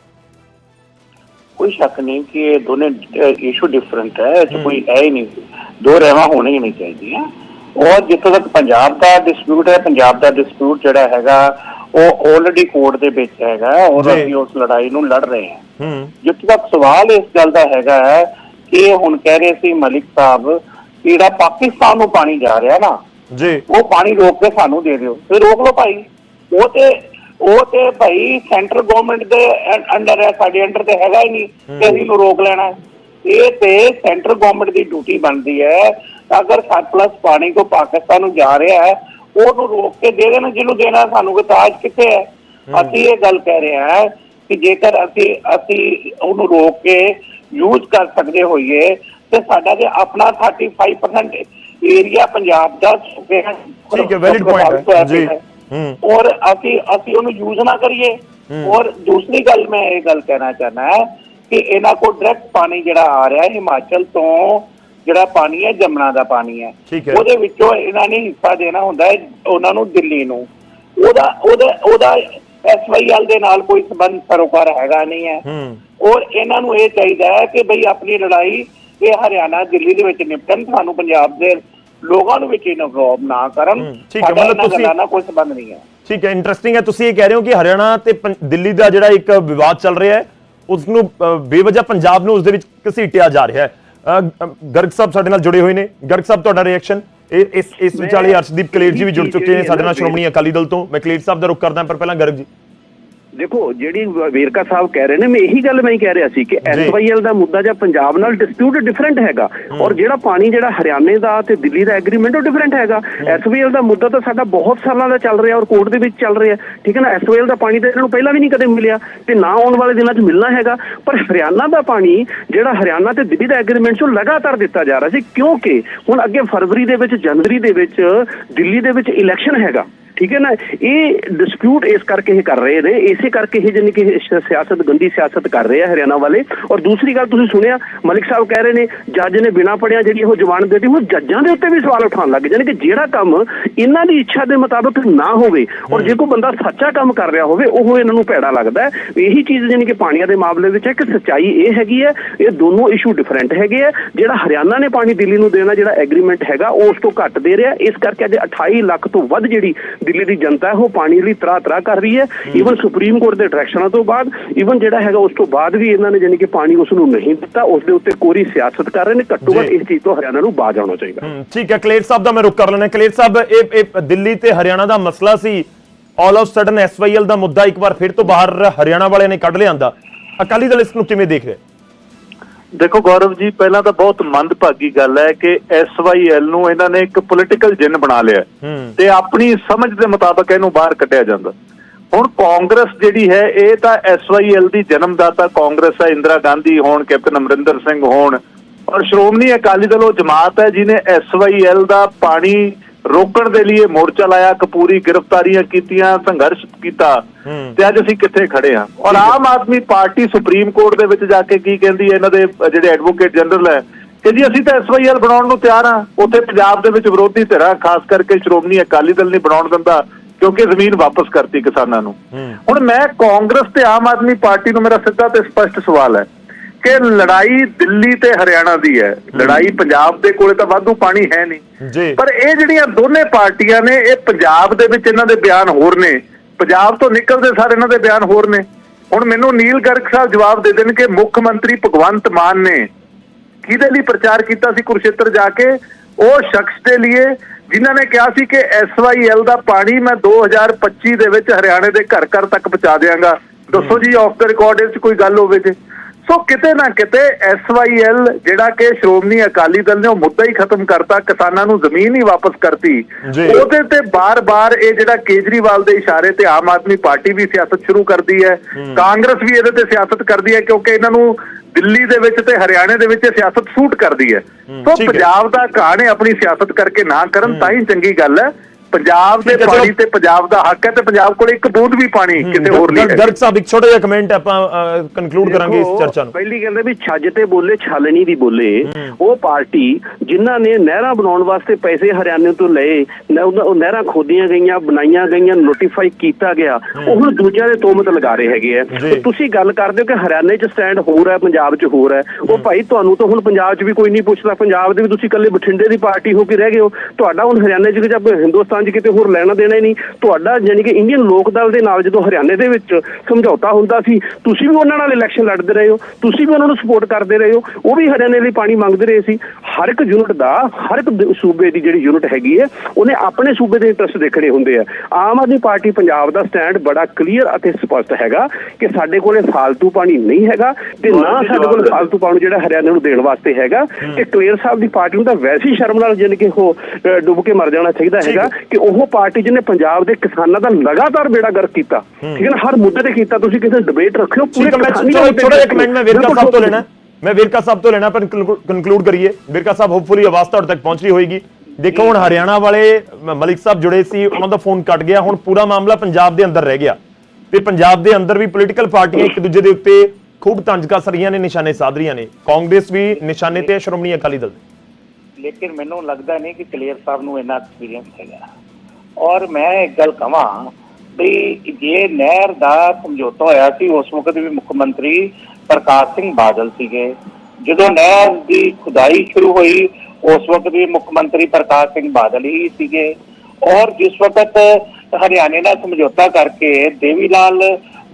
ਕੋਈ ਸ਼ੱਕ ਨਹੀਂ ਕਿ ਇਹ ਦੋਨੇ ਇਸ਼ੂ ਡਿਫਰੈਂਟ ਹੈ। ਤੇ ਕੋਈ ਹੈ ਹੀ ਨਹੀਂ। ਦੋ ਰਹਿਵਾ ਹੋਣੇ ਹੀ ਨਹੀਂ ਚਾਹੀਦੀਆਂ। ਔਰ ਜਿੱਥੋਂ ਤੱਕ ਪੰਜਾਬ ਦਾ ਡਿਸਪਿਊਟ ਹੈ ਪੰਜਾਬ ਦਾ ਡਿਸਪਿਊਟ ਜਿਹੜਾ ਹੈਗਾ ਉਹ ਆਲਰੇਡੀ ਕੋਰਟ ਦੇ ਵਿੱਚ ਹੈਗਾ ਔਰ। ਅਸੀਂ ਉਸ ਲੜਾਈ ਨੂੰ ਲੜ ਰਹੇ ਹਾਂ। ਹੂੰ। ਜਿੱਥੋਂ ਤੱਕ ਸਵਾਲ ਇਸ ਗੱਲ ਦਾ ਹੈਗਾ ਹੈ ਕਿ ਹੁਣ ਕਹਿ ਰਹੇ ਸੀ ਮਲਿਕ ਸਾਹਿਬ ਜਿਹੜਾ ਪਾਕਿਸਤਾਨ ਨੂੰ ਪਾਣੀ ਜਾ ਰਿਹਾ ਨਾ ਜੀ। ਉਹ ਪਾਣੀ ਰੋਕ ਕੇ ਸਾਨੂੰ ਦੇ ਦਿਓ। ਫਿਰ ਰੋਕ ਲਓ ਭਾਈ। ਉਹ ਤੇ ਉਹ ਤੇ ਭਾਈ ਸੈਂਟਰ ਗਵਰਨਮੈਂਟ ਦੇ ਅੰਡਰ ਹੈ ਸਾਡੇ ਅੰਡਰ ਤੇ ਹੈਗਾ ਹੀ ਨਹੀਂ ਕਿ ਅਸੀਂ ਨੂੰ ਰੋਕ ਲੈਣਾ। ਇਹ ਤੇ ਸੈਂਟਰ ਗਵਰਨਮੈਂਟ ਦੀ ਡਿਊਟੀ ਬਣਦੀ ਹੈ। ਅਗਰ ਸਰਪਲਸ ਪਾਣੀ ਕੋ ਪਾਕਿਸਤਾਨ ਨੂੰ ਜਾ ਰਿਹਾ ਹੈ ਉਹਨੂੰ ਰੋਕ ਕੇ ਦੇ ਦੇਣਾ ਜਿਹਨੂੰ ਦੇਣਾ ਸਾਨੂੰ ਕੋ ਤਾਜ ਕਿੱਥੇ ਹੈ? ਅਸੀਂ ਇਹ ਗੱਲ ਕਹਿ ਰਹੇ ਹਾਂ ਕਿ ਜੇਕਰ ਅਸੀਂ ਅਸੀਂ ਉਹਨੂੰ ਰੋਕ ਕੇ ਯੂਜ਼ ਕਰ ਸਕਦੇ ਹੋਈਏ ਤੇ ਸਾਡਾ ਜੇ ਆਪਣਾ 35% ਏਰੀਆ ਪੰਜਾਬ ਦਾ ਠੀਕ ਹੈ ਵੈਲਿਡ ਪੁਆਇੰਟ ਹੈ। ਜੀ। ਔਰ ਅਸੀਂ ਅਸੀਂ ਉਹਨੂੰ ਯੂਜ਼ ਨਾ ਕਰੀਏ। ਔਰ ਦੂਸਰੀ ਗੱਲ ਮੈਂ ਇਹ ਗੱਲ ਕਹਿਣਾ ਚਾਹਨਾ ਹੈ ਕਿ ਇਹਨਾਂ ਕੋਲ ਡਾਇਰੈਕਟ ਪਾਣੀ ਜਿਹੜਾ ਆ ਰਿਹਾ ਹੈ ਹਿਮਾਚਲ ਤੋਂ ਜਿਹੜਾ ਪਾਣੀ ਹੈ ਜਮਨਾ ਦਾ ਪਾਣੀ ਹੈ। ਉਹਦੇ ਵਿੱਚੋਂ ਇਹਨਾਂ ਨੇ ਹਿੱਸਾ ਦੇਣਾ ਹੁੰਦਾ ਹੈ ਉਹਨਾਂ ਨੂੰ ਦਿੱਲੀ ਨੂੰ। ਉਹਦਾ ਉਹਦਾ ਉਹਦਾ ਐਸਵਾਈਐਲ ਦੇ ਨਾਲ ਕੋਈ ਸਬੰਧ ਸਰੋਕਾਰ ਹੈਗਾ ਨਹੀਂ ਹੈ। ਔਰ ਇਹਨਾਂ ਨੂੰ ਇਹ ਚਾਹੀਦਾ ਹੈ ਕਿ ਭਈ ਆਪਣੀ ਲੜਾਈ ਇਹ ਹਰਿਆਣਾ ਦਿੱਲੀ ਦੇ ਵਿੱਚ ਨਿਪਟਣ ਸਾਨੂੰ ਪੰਜਾਬ ਦੇ ਲੋਕਾਂ ਨੂੰ ਵਿੱਚ ਇਨਵੋਲਵ ਨਾ ਕਰਨ। ਠੀਕ ਹੈ, ਮਤਲਬ ਤੁਸੀਂ- ਨਾਲ ਕੋਈ ਸੰਬੰਧ ਨਹੀਂ ਹੈ। ਠੀਕ ਹੈ ਇੰਟਰਸਟਿੰਗ ਹੈ ਤੁਸੀਂ ਇਹ ਕਹਿ ਰਹੇ ਹੋ ਕਿ ਹਰਿਆਣਾ ਤੇ ਦਿੱਲੀ ਦਾ ਜਿਹੜਾ ਇੱਕ ਵਿਵਾਦ ਚੱਲ ਰਿਹਾ ਹੈ ਉਸ ਨੂੰ ਬੇਵਜ੍ਹਾ ਪੰਜਾਬ ਨੂੰ ਉਸ ਦੇ ਵਿੱਚ ਘਸੀਟਿਆ ਜਾ ਰਿਹਾ ਹੈ। ਗਰਗ ਸਾਹਿਬ ਸਾਡੇ ਨਾਲ ਜੁੜੇ ਹੋਏ ਨੇ। ਗਰਗ ਸਾਹਿਬ ਤੁਹਾਡਾ ਰਿਐਕਸ਼ਨ ਇਸ ਇਸ ਵਿਚਾਲੇ ਅਰਸ਼ਦੀਪ ਕਲੇਰ ਜੀ ਵੀ ਜੁੜ ਚੁੱਕੇ ਨੇ ਸਾਡੇ ਨਾਲ ਸ਼੍ਰੋਮਣੀ ਅਕਾਲੀ ਦਲ ਤੋਂ। ਮੈਂ ਕਲੇਰ ਸਾਹਿਬ ਦਾ ਰੁਖ ਕਰਦਾ ਪਰ ਪਹਿਲਾਂ ਗਰਗ ਜੀ। ਦੇਖੋ ਜਿਹੜੀ ਵੇਰਕਾ ਸਾਹਿਬ ਕਹਿ ਰਹੇ ਨੇ ਮੈਂ ਇਹੀ ਗੱਲ ਮੈਂ ਹੀ ਕਹਿ ਰਿਹਾ ਸੀ ਕਿ ਐਸਵਾਈਐਲ ਦਾ ਮੁੱਦਾ ਜਾਂ ਪੰਜਾਬ ਨਾਲ ਡਿਸਪਿਊਟ ਡਿਫਰੈਂਟ ਹੈਗਾ। ਔਰ ਜਿਹੜਾ ਪਾਣੀ ਜਿਹੜਾ ਹਰਿਆਣੇ ਦਾ ਤੇ ਦਿੱਲੀ ਦਾ ਐਗਰੀਮੈਂਟ ਉਹ ਡਿਫਰੈਂਟ ਹੈਗਾ। ਐਸਵਾਈਐਲ ਦਾ ਮੁੱਦਾ ਤਾਂ ਸਾਡਾ ਬਹੁਤ ਸਾਲਾਂ ਦਾ ਚੱਲ ਰਿਹਾ ਔਰ ਕੋਰਟ ਦੇ ਵਿੱਚ ਚੱਲ ਰਿਹਾ। ਠੀਕ ਹੈ ਨਾ? ਐਸਵਾਈਐਲ ਦਾ ਪਾਣੀ ਤਾਂ ਇਹਨਾਂ ਨੂੰ ਪਹਿਲਾਂ ਵੀ ਨਹੀਂ ਕਦੇ ਮਿਲਿਆ ਤੇ ਨਾ ਆਉਣ ਵਾਲੇ ਦਿਨਾਂ 'ਚ ਮਿਲਣਾ ਹੈਗਾ। ਪਰ ਹਰਿਆਣਾ ਦਾ ਪਾਣੀ ਜਿਹੜਾ ਹਰਿਆਣਾ ਤੇ ਦਿੱਲੀ ਦਾ ਐਗਰੀਮੈਂਟ ਚੋਂ ਲਗਾਤਾਰ ਦਿੱਤਾ ਜਾ ਰਿਹਾ ਸੀ। ਕਿਉਂਕਿ ਹੁਣ ਅੱਗੇ ਫਰਵਰੀ ਦੇ ਵਿੱਚ ਜਨਵਰੀ ਦੇ ਵਿੱਚ ਦਿੱਲੀ ਦੇ ਵਿੱਚ ਇਲੈਕਸ਼ਨ ਹੈਗਾ। ਠੀਕ ਹੈ ਨਾ, ਇਹ ਡਿਸਪਿਊਟ ਇਸ ਕਰਕੇ ਇਹ ਕਰ ਰਹੇ ਨੇ, ਇਸੇ ਕਰਕੇ ਇਹ ਜਾਨੀ ਕਿ ਸਿਆਸਤ, ਗੰਦੀ ਸਿਆਸਤ ਕਰ ਰਹੇ ਆ ਹਰਿਆਣਾ ਵਾਲੇ। ਔਰ ਦੂਸਰੀ ਗੱਲ ਤੁਸੀਂ ਸੁਣਿਆ, ਮਲਿਕ ਸਾਹਿਬ ਕਹਿ ਰਹੇ ਨੇ, ਜੱਜ ਨੇ ਬਿਨਾ ਪੜਿਆ ਜਿਹੜੀ ਉਹ ਜ਼ਮਾਨਤ ਦੇਤੀ, ਹੁਣ ਜੱਜਾਂ ਦੇ ਉੱਤੇ ਵੀ ਸਵਾਲ ਉਠਾਉਣ ਲੱਗ ਜਾਣੇ ਕਿ ਜਿਹੜਾ ਕੰਮ ਇਹਨਾਂ ਦੀ ਇੱਛਾ ਦੇ ਮੁਤਾਬਕ ਨਾ ਹੋਵੇ, ਔਰ ਜੇ ਕੋਈ ਬੰਦਾ ਸੱਚਾ ਕੰਮ ਕਰ ਰਿਹਾ ਹੋਵੇ, ਉਹ ਇਹਨਾਂ ਨੂੰ ਭੈੜਾ ਲੱਗਦਾ ਹੈ। ਇਹੀ ਚੀਜ਼ ਜਾਨੀ ਕਿ ਪਾਣੀਆਂ ਦੇ ਮਾਮਲੇ ਵਿੱਚ ਹੈ ਕਿ ਸੱਚਾਈ ਇਹ ਹੈਗੀ ਹੈ, ਇਹ ਦੋਨੋਂ ਇਸ਼ੂ ਡਿਫਰੈਂਟ ਹੈਗੇ ਆ। ਜਿਹੜਾ ਹਰਿਆਣਾ ਨੇ ਪਾਣੀ ਦਿੱਲੀ ਨੂੰ ਦੇਣਾ, ਜਿਹੜਾ ਐਗਰੀਮੈਂਟ ਹੈਗਾ ਉਹ ਉਸ ਤੋਂ ਘੱਟ ਦੇ ਰਿਹਾ। ਇਸ ਕਰਕੇ ਅੱਜ 28 ਲੱਖ ਤੋਂ ਵੱਧ ਜਿਹੜੀ ਦਿੱਲੀ ਦੀ ਜਨਤਾ ਉਹ ਪਾਣੀ ਲਈ ਤਰਾ ਤਰਾ ਕਰ ਰਹੀ ਹੈ। ਈਵਨ ਸੁਪਰੀਮ ਕੋਰਟ ਦੇ ਡਾਇਰੈਕਸ਼ਨਾਂ ਤੋਂ ਬਾਅਦ ਈਵਨ ਜਿਹੜਾ ਹੈਗਾ ਉਸ ਤੋਂ ਬਾਅਦ ਵੀ ਇਹਨਾਂ ਨੇ ਜਾਨੀ ਕਿ ਪਾਣੀ ਉਸ ਨੂੰ ਨਹੀਂ ਦਿੱਤਾ ਉਸ ਦੇ ਉੱਤੇ ਕੋਰੀ ਸਿਆਸਤ ਕਰ ਰਹੇ ਨੇ। ਘੱਟੋ ਘੱਟ। ਇਸ ਚੀਜ਼ ਤੋਂ ਹਰਿਆਣਾ ਨੂੰ ਬਾਜ ਆਉਣਾ ਚਾਹੀਦਾ। ਠੀਕ ਹੈ ਕਲੇਰ ਸਾਹਿਬ ਦਾ ਮੈਂ ਰੁਕ ਕਰ ਲੈਣਾ ਕਲੇਰ ਸਾਹਿਬ ਇਹ ਇਹ ਦਿੱਲੀ ਤੇ ਹਰਿਆਣਾ ਦਾ ਮਸਲਾ ਸੀ। ਆਲ ਆਫ ਸਡਨ ਐਸਵਾਈਐਲ ਦਾ ਮੁੱਦਾ ਇੱਕ ਵਾਰ ਫਿਰ ਤੋਂ ਬਾਹਰ ਹਰਿਆਣਾ ਵਾਲਿਆਂ ਨੇ ਕੱਢ ਲਿਆਂਦਾ। ਅਕਾਲੀ ਦਲ ਇਸ ਨੂੰ ਕਿਵੇਂ ਦੇਖ ਰਿਹਾ? ਦੇਖੋ ਗੌਰਵ ਜੀ ਪਹਿਲਾਂ ਤਾਂ ਬਹੁਤ ਮੰਦਭਾਗੀ ਗੱਲ ਹੈ ਕਿ ਐਸਵਾਈਐਲ ਨੂੰ ਇਹਨਾਂ ਨੇ ਇੱਕ ਪੋਲੀਟੀਕਲ ਜਿੰਨ ਬਣਾ ਲਿਆ ਤੇ ਆਪਣੀ ਸਮਝ ਦੇ ਮੁਤਾਬਕ ਇਹਨੂੰ ਬਾਹਰ ਕੱਢਿਆ ਜਾਂਦਾ। ਹੁਣ ਕਾਂਗਰਸ ਜਿਹੜੀ ਹੈ ਇਹ ਤਾਂ ਐਸਵਾਈਐਲ ਦੀ ਜਨਮਦਾਤਾ ਕਾਂਗਰਸ ਹੈ ਇੰਦਰਾ ਗਾਂਧੀ ਹੋਣ ਕੈਪਟਨ ਅਮਰਿੰਦਰ ਸਿੰਘ ਹੋਣ। ਔਰ ਸ਼੍ਰੋਮਣੀ ਅਕਾਲੀ ਦਲ ਉਹ ਜਮਾਤ ਹੈ ਜਿਨੇ ਐਸਵਾਈਐਲ ਦਾ ਪਾਣੀ ਰੋਕਣ ਦੇ ਲਈ ਮੋਰਚਾ ਲਾਇਆ ਕਪੂਰੀ ਗ੍ਰਿਫਤਾਰੀਆਂ ਕੀਤੀਆਂ ਸੰਘਰਸ਼ ਕੀਤਾ। ਤੇ ਅੱਜ ਅਸੀਂ ਕਿੱਥੇ ਖੜੇ ਹਾਂ? ਔਰ ਆਮ ਆਦਮੀ ਪਾਰਟੀ ਸੁਪਰੀਮ ਕੋਰਟ ਦੇ ਵਿੱਚ ਜਾ ਕੇ ਕੀ ਕਹਿੰਦੀ ਹੈ? ਇਹਨਾਂ ਦੇ ਜਿਹੜੇ ਐਡਵੋਕੇਟ ਜਨਰਲ ਹੈ ਕਿ ਜੀ ਅਸੀਂ ਤਾਂ ਐਸਵਾਈਐਲ ਬਣਾਉਣ ਨੂੰ ਤਿਆਰ ਹਾਂ। ਉੱਥੇ ਪੰਜਾਬ ਦੇ ਵਿੱਚ ਵਿਰੋਧੀ ਧਿਰਾਂ ਖਾਸ ਕਰਕੇ ਸ਼੍ਰੋਮਣੀ ਅਕਾਲੀ ਦਲ ਨਹੀਂ ਬਣਾਉਣ ਦਿੰਦਾ ਕਿਉਂਕਿ ਜ਼ਮੀਨ ਵਾਪਸ ਕਰਤੀ ਕਿਸਾਨਾਂ ਨੂੰ। ਹੁਣ ਮੈਂ ਕਾਂਗਰਸ ਤੇ ਆਮ ਆਦਮੀ ਪਾਰਟੀ ਨੂੰ ਮੇਰਾ ਸਿੱਧਾ ਤੇ ਸਪਸ਼ਟ ਸਵਾਲ ਹੈ ਕਿ ਲੜਾਈ ਦਿੱਲੀ ਤੇ ਹਰਿਆਣਾ ਦੀ ਹੈ। ਲੜਾਈ ਪੰਜਾਬ ਦੇ ਕੋਲੇ ਤਾਂ ਵਾਧੂ ਪਾਣੀ ਹੈ ਨਹੀਂ। ਪਰ ਇਹ ਜਿਹੜੀਆਂ ਦੋਨੇ ਪਾਰਟੀਆਂ ਨੇ ਇਹ ਪੰਜਾਬ ਦੇ ਵਿੱਚ ਇਹਨਾਂ ਦੇ ਬਿਆਨ ਹੋਰ ਨੇ। ਪੰਜਾਬ ਤੋਂ ਨਿਕਲਦੇ ਸਾਰੇ ਇਹਨਾਂ ਦੇ ਬਿਆਨ ਹੋਰ ਨੇ। ਹੁਣ ਮੈਨੂੰ ਨੀਲ ਗਰਗ ਸਾਹਿਬ ਜਵਾਬ ਦੇ ਦੇਣ ਕਿ ਮੁੱਖ ਮੰਤਰੀ ਭਗਵੰਤ ਮਾਨ ਨੇ। ਕਿਹਦੇ ਲਈ ਪ੍ਰਚਾਰ ਕੀਤਾ ਸੀ ਕੁਰਸ਼ੇਤਰ ਜਾ ਕੇ? ਉਹ ਸ਼ਖਸ ਦੇ ਲਈ ਜਿਨ੍ਹਾਂ ਨੇ ਕਿਹਾ ਸੀ ਕਿ ਐਸਵਾਈਐਲ ਦਾ ਪਾਣੀ ਮੈਂ 2025 ਦੇ ਵਿੱਚ ਹਰਿਆਣੇ ਦੇ ਘਰ ਘਰ ਤੱਕ ਪਹੁੰਚਾ ਦਿਆਂਗਾ। ਦੱਸੋ ਜੀ ਆਫ ਦਾ ਰਿਕਾਰਡ ਇਸ ਕੋਈ ਗੱਲ ਹੋਵੇ ਜੇ। ਸੋ ਕਿਤੇ ਨਾ ਕਿਤੇ ਐਸਵਾਈਐਲ ਜਿਹੜਾ ਕਿ ਸ਼੍ਰੋਮਣੀ ਅਕਾਲੀ ਦਲ ਨੇ ਉਹ ਮੁੱਦਾ ਹੀ ਖਤਮ ਕਰਤਾ ਕਿਸਾਨਾਂ ਨੂੰ ਜ਼ਮੀਨ ਹੀ ਵਾਪਸ ਕਰਤੀ। ਉਹਦੇ ਤੇ ਬਾਰ-ਬਾਰ ਇਹ ਜਿਹੜਾ ਕੇਜਰੀਵਾਲ ਦੇ ਇਸ਼ਾਰੇ ਤੇ ਆਮ ਆਦਮੀ ਪਾਰਟੀ ਵੀ ਸਿਆਸਤ ਸ਼ੁਰੂ ਕਰਦੀ ਹੈ ਕਾਂਗਰਸ ਵੀ ਇਹਦੇ ਤੇ ਸਿਆਸਤ ਕਰਦੀ ਹੈ ਕਿਉਂਕਿ ਇਹਨਾਂ ਨੂੰ ਦਿੱਲੀ ਦੇ ਵਿੱਚ ਤੇ ਹਰਿਆਣੇ ਦੇ ਵਿੱਚ ਇਹ ਸਿਆਸਤ ਸੂਟ ਕਰਦੀ ਹੈ ਸੋ। ਪੰਜਾਬ ਦਾ ਘਾਣੇ ਆਪਣੀ ਸਿਆਸਤ ਕਰਕੇ ਨਾ ਕਰਨ ਤਾਂ ਹੀ ਚੰਗੀ ਗੱਲ ਹੈ ਪੰਜਾਬ ਦੇ ਹੈ। ਪਾਣੀ ਤੇ ਪੰਜਾਬ ਦਾ ਹੱਕ ਹੈ ਤੇ ਪੰਜਾਬ ਕੋਲ ਇੱਕ ਬੂੰਦ ਵੀ ਪਾਣੀ ਕਿਤੇ ਹੋਰ ਨਹੀਂ ਹੈ ਗਰਗ ਸਾਹਿਬ ਇੱਕ ਛੋਟਾ ਜਿਹਾ ਕਮੈਂਟ ਆਪਾਂ ਕਨਕਲੂਡ ਕਰਾਂਗੇ ਇਸ ਚਰਚਾ ਨੂੰ। ਪਹਿਲੀ ਕਹਿੰਦੇ ਵੀ ਛੱਜ ਤੇ ਬੋਲੇ ਛਾਲਣੀ ਦੀ ਬੋਲੇ ਉਹ ਪਾਰਟੀ ਜਿਨ੍ਹਾਂ ਨੇ ਨਹਿਰਾਂ ਬਣਾਉਣ ਵਾਸਤੇ ਪੈਸੇ ਹਰਿਆਣੇ ਤੋਂ ਲਏ ਉਹ ਨਹਿਰਾਂ ਖੋਦੀਆਂ ਗਈਆਂ ਬਣਾਈਆਂ ਗਈਆਂ ਨੋਟੀਫਾਈ ਕੀਤਾ ਗਿਆ ਉਹ ਹੁਣ ਦੂਜਿਆਂ ਦੇ ਤੋਮਤ ਲਗਾ ਰਹੇ ਹੈਗੇ ਆ। ਤੁਸੀਂ ਗੱਲ ਕਰਦੇ ਹੋ ਕਿ ਹਰਿਆਣੇ 'ਚ ਸਟੈਂਡ ਹੋਰ ਹੈ ਪੰਜਾਬ 'ਚ ਹੋਰ ਹੈ। ਉਹ ਭਾਈ ਤੁਹਾਨੂੰ ਤਾਂ ਹੁਣ ਪੰਜਾਬ 'ਚ ਵੀ ਕੋਈ ਨਹੀਂ ਪੁੱਛਦਾ। ਪੰਜਾਬ ਦੇ ਵੀ ਤੁਸੀਂ ਇਕੱਲੇ ਬਠਿੰਡੇ ਦੀ ਪਾਰਟੀ ਹੋ ਕੇ ਰਹਿ ਗਏ ਹੋ। ਤੁਹਾਡਾ ਹੁਣ ਹਰਿਆਣੇ 'ਚ ਜਾਂ ਹਿੰਦੁਸਤਾਨ 'ਚ ਕਿਤੇ ਹੋਰ ਲੈਣਾ ਦੇਣਾ ਹੀ ਨਹੀਂ। ਤੁਹਾਡਾ ਯਾਨੀ ਕਿ ਇੰਡੀਅਨ ਲੋਕ ਦਲ ਦੇ ਨਾਲ ਜਦੋਂ ਹਰਿਆਣੇ ਦੇ ਵਿੱਚ ਸਮਝੌਤਾ ਹੁੰਦਾ ਸੀ ਤੁਸੀਂ ਵੀ ਉਹਨਾਂ ਨਾਲ ਇਲੈਕਸ਼ਨ ਲੜਦੇ ਰਹੇ ਹੋ ਤੁਸੀਂ ਵੀ ਉਹਨਾਂ ਨੂੰ ਸਪੋਰਟ ਕਰਦੇ ਰਹੇ ਹੋ ਉਹ ਵੀ ਹਰਿਆਣੇ ਲਈ ਪਾਣੀ ਮੰਗਦੇ ਰਹੇ ਸੀ। ਹਰ ਇੱਕ ਯੂਨਿਟ ਦਾ ਹਰ ਇੱਕ ਸੂਬੇ ਦੀ ਜਿਹੜੀ ਯੂਨਿਟ ਹੈਗੀ ਹੈ ਉਹਨੇ ਆਪਣੇ ਸੂਬੇ ਦੇ ਇੰਟਰਸਟ ਦੇਖਣੇ ਹੁੰਦੇ ਆ। ਆਮ ਆਦਮੀ ਪਾਰਟੀ ਪੰਜਾਬ ਦਾ ਸਟੈਂਡ ਬੜਾ ਕਲੀਅਰ ਅਤੇ ਸਪਸ਼ਟ ਹੈਗਾ ਕਿ ਸਾਡੇ ਕੋਲੇ ਫਾਲਤੂ ਪਾਣੀ ਨਹੀਂ ਹੈਗਾ ਤੇ ਨਾ ਸਾਡੇ ਕੋਲ ਫਾਲਤੂ ਪਾਣੀ ਜਿਹੜਾ ਹਰਿਆਣੇ ਨੂੰ ਦੇਣ ਵਾਸਤੇ ਹੈਗਾ। ਕਿ ਕਲੀਅਰ ਸਾਹਿਬ ਦੀ ਪਾਰਟੀ ਨੂੰ ਤਾਂ ਵੈਸੇ ਹੀ ਸ਼ਰਮ ਨਾਲ ਜਾਣੀ ਕਿ ਉਹ ਡੁੱਬ ਕੇ ਮਰ ਜਾਣਾ ਚਾਹੀਦਾ ਹੈਗਾ ਕਿ ਉਹ ਪਾਰਟੀ ਜਿਹਨੇ ਪੰਜਾਬ ਦੇ ਕਿਸਾਨਾਂ ਦਾ ਲਗਾਤਾਰ ਬੇੜਾ ਗਰਕ ਕੀਤਾ ਠੀਕ ਹੈ ਨਾ ਹਰ ਮੁੱਦੇ ਤੇ ਕੀਤਾ ਤੁਸੀਂ ਕਿਸੇ ਡਿਬੇਟ ਰੱਖਿਓ ਮੁੱਦੇ ਥੋੜਾ ਜਿਹਾ ਕਮੈਂਟ ਮੈਂ ਵੇਰਕਾ ਸਾਹਿਬ ਤੋਂ ਲੈਣਾ ਮੈਂ ਵੇਰਕਾ ਸਾਹਿਬ ਤੋਂ ਲੈਣਾ ਪਰ ਕਨਕਲੂਡ ਕਰੀਏ। ਵੇਰਕਾ ਸਾਹਿਬ ਹੋਪਫੁਲੀ ਆਵਾਜ਼ ਤੁਹਾਡੇ ਤੱਕ ਪਹੁੰਚ ਰਹੀ ਹੋਏਗੀ। ਦੇਖੋ ਹੁਣ ਹਰਿਆਣਾ ਵਾਲੇ ਮਲਿਕ ਸਾਹਿਬ ਜੁੜੇ ਸੀ ਉਹਨਾਂ ਦਾ ਫੋਨ ਕੱਟ ਗਿਆ ਹੁਣ ਪੂਰਾ ਮਾਮਲਾ ਪੰਜਾਬ ਦੇ ਅੰਦਰ ਰਹਿ ਗਿਆ। ਤੇ ਪੰਜਾਬ ਦੇ ਅੰਦਰ ਵੀ ਪੋਲੀਟੀਕਲ ਪਾਰਟੀਆਂ ਇੱਕ ਦੂਜੇ ਦੇ ਉੱਤੇ ਖੂਬ ਤੰਜ ਕੱਸ ਰਹੀਆਂ ਨੇ ਨਿਸ਼ਾਨੇ ਸਾਧ ਰਹੀਆਂ ਨੇ। ਕਾਂਗਰਸ ਵੀ ਨਿਸ਼ਾਨੇ ਤੇ ਸ਼੍ਰੋਮਣੀ ਅਕਾਲੀ ਦਲ ਲੇਕਿਨ ਮੈਨੂੰ ਲੱਗਦਾ ਨਹੀਂ ਕਿ ਕਲੀਅਰ ਸਾਹਿਬ ਨੂੰ ਇੰਨਾ ਐਕਸਪੀਰੀਅੰਸ ਹੈਗਾ। ਔਰ ਮੈਂ ਇੱਕ ਗੱਲ ਕਹਾਂ ਵੀ ਜੇ ਨਹਿਰ ਦਾ ਸਮਝੌਤਾ ਹੋਇਆ ਸੀ, ਉਸ ਵਕਤ ਵੀ ਮੁੱਖ ਮੰਤਰੀ ਪ੍ਰਕਾਸ਼ ਸਿੰਘ ਬਾਦਲ ਸੀਗੇ। ਜਦੋਂ ਨਹਿਰ ਦੀ ਖੁਦਾਈ ਸ਼ੁਰੂ ਹੋਈ, ਉਸ ਵਕਤ ਵੀ ਮੁੱਖ ਮੰਤਰੀ ਪ੍ਰਕਾਸ਼ ਸਿੰਘ ਬਾਦਲ ਹੀ ਸੀਗੇ। ਔਰ ਜਿਸ ਵਕਤ ਹਰਿਆਣੇ ਨਾਲ ਸਮਝੌਤਾ ਕਰਕੇ ਦੇਵੀ ਲਾਲ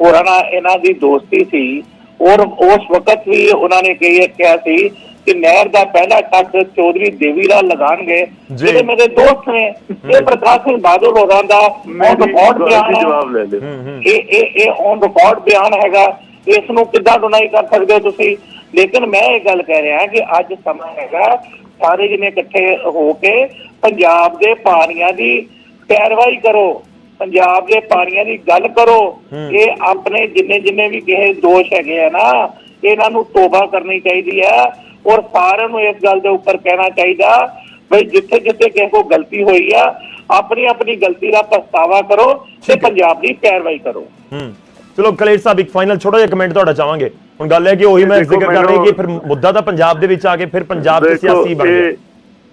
ਹੋਰਾਂ ਨਾਲ ਇਹਨਾਂ ਦੀ ਦੋਸਤੀ ਸੀ, ਔਰ ਉਸ ਵਕਤ ਵੀ ਉਹਨਾਂ ਨੇ ਕਹੀ ਕਿਹਾ ਸੀ ਕਿ ਨਹਿਰ ਦਾ ਪਹਿਲਾ ਟੱਕ ਚੌਧਰੀ ਦੇਵੀ ਲਾਲ ਲਗਾਣਗੇ। ਜੀ। ਜਿਹੜੇ ਮੇਰੇ ਦੋਸਤ ਨੇ। ਇਹ ਪ੍ਰਕਾਸ਼ ਸਿੰਘ ਬਾਦਲ ਹੋਰਾਂ ਦਾ ਔਨ ਰਿਕਾਰਡ ਬਿਆਨ ਜਵਾਬ ਲੈ ਹੂੰ ਇਹ ਇਹ ਇਹ ਔਨ ਰਿਕਾਰਡ ਬਿਆਨ ਹੈਗਾ। ਇਸ ਨੂੰ ਕਿੱਦਾਂ ਡਿਨਾਈ ਕਰ ਸਕਦੇ ਹੋ ਤੁਸੀਂ? ਲੇਕਿਨ ਮੈਂ ਇਹ ਗੱਲ ਕਹਿ ਰਿਹਾ ਕਿ ਅੱਜ ਸਮਾਂ ਹੈਗਾ। ਸਾਰੇ ਜਣੇ ਇਕੱਠੇ ਹੋ ਕੇ ਪੰਜਾਬ ਦੇ ਪਾਣੀਆਂ ਦੀ ਪੈਰਵਾਈ ਕਰੋ। ਪੰਜਾਬ ਦੇ ਪਾਣੀਆਂ ਦੀ ਗੱਲ ਕਰੋ। ਇਹ ਆਪਣੇ ਜਿੰਨੇ ਜਿੰਨੇ ਵੀ ਕਿਸੇ ਦੋਸ਼ ਹੈਗੇ ਆ ਨਾ ਇਹਨਾਂ ਨੂੰ ਤੋਬਾ ਕਰਨੀ ਚਾਹੀਦੀ ਹੈ। ਔਰ ਸਾਰਿਆਂ ਨੂੰ ਇਸ ਗੱਲ ਦੇ ਉੱਪਰ ਕਹਿਣਾ ਚਾਹੀਦਾ ਬਈ ਜਿੱਥੇ ਜਿੱਥੇ ਕਿਸੇ ਕੋ ਗਲਤੀ ਹੋਈ ਆ ਆਪਣੀ ਆਪਣੀ ਗਲਤੀ ਦਾ ਪਛਤਾਵਾ ਕਰੋ ਤੇ ਪੰਜਾਬ ਦੀ ਪੈਰਵਾਈ ਕਰੋ। ਹੂੰ। ਚਲੋ ਕਲੇਰ ਸਾਹਿਬ ਇੱਕ ਫਾਈਨਲ ਛੋਟਾ ਜਿਹਾ ਕਮੈਂਟ ਤੁਹਾਡਾ ਚਾਹਾਂਗੇ। ਹੁਣ ਗੱਲ ਹੈ ਕਿ ਉਹੀ ਮੈਂ ਜ਼ਿਕਰ ਕਰ ਰਹੀ ਕਿ ਫਿਰ ਮੁੱਦਾ ਤਾਂ ਪੰਜਾਬ ਦੇ ਵਿੱਚ ਆ ਕੇ ਫਿਰ ਪੰਜਾਬ ਦੇ ਸਿਆਸੀ ਬਣ ਗਿਆ।